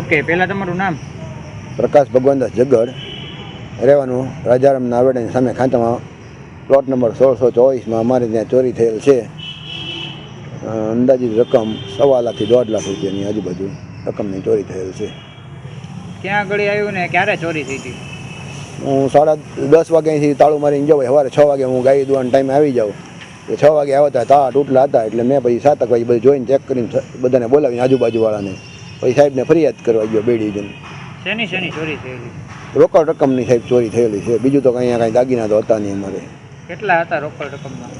Okay પહેલાં તમારું નામ? પ્રકાશ ભગવાનદાસ જગડ. રહેવાનું રાજારામ નાવેડાની સામે ખાતામાં પ્લોટ નંબર સોળસો ચોવીસમાં અમારે ત્યાં ચોરી થયેલ છે. અંદાજિત રકમ સવા લાખથી દોઢ લાખ રૂપિયાની આજુબાજુ રકમની ચોરી થયેલ છે. ક્યાં આગળ આવ્યું ને ક્યારે ચોરી થઈ હતી? હું સાડા દસ વાગ્યાથી તાળું મારીને જાઉં. સવારે છ વાગે હું ગાઈ દોવાના ટાઈમે આવી જાઉં. એટલે છ વાગે આવતા તાળા તૂટલા હતા એટલે મેં પછી સાતક વાગે બધું જોઈને ચેક કરીને બધાને બોલાવીને આજુબાજુવાળાને. પછી સાહેબને ફરિયાદ કરવા ગયો બેડી જઈને. શેની શેની ચોરી થયેલી? રોકડ રકમની સાહેબ ચોરી થયેલી છે. બીજું તો કંઈ કાંઈ દાગીના તો હતા નહીં અમારે. કેટલા હતા રોકડ રકમમાં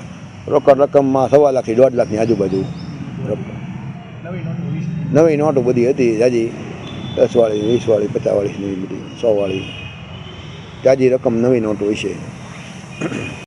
રોકડ રકમમાં સવા લાખથી દોઢ લાખની આજુબાજુ નવી નોટો બધી હતી. જાજી દસવાળી વીસવાળી પચાસવાળી નવી પચાસ વાળી બધી સોવાળી. તાજી જાજી રકમ નવી નોટો હોય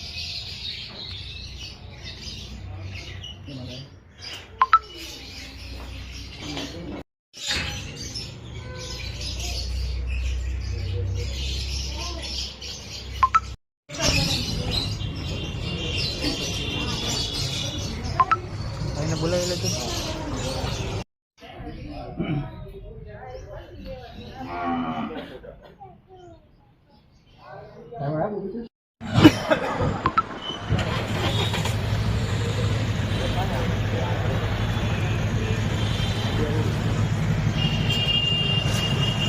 બોલાવી લેજો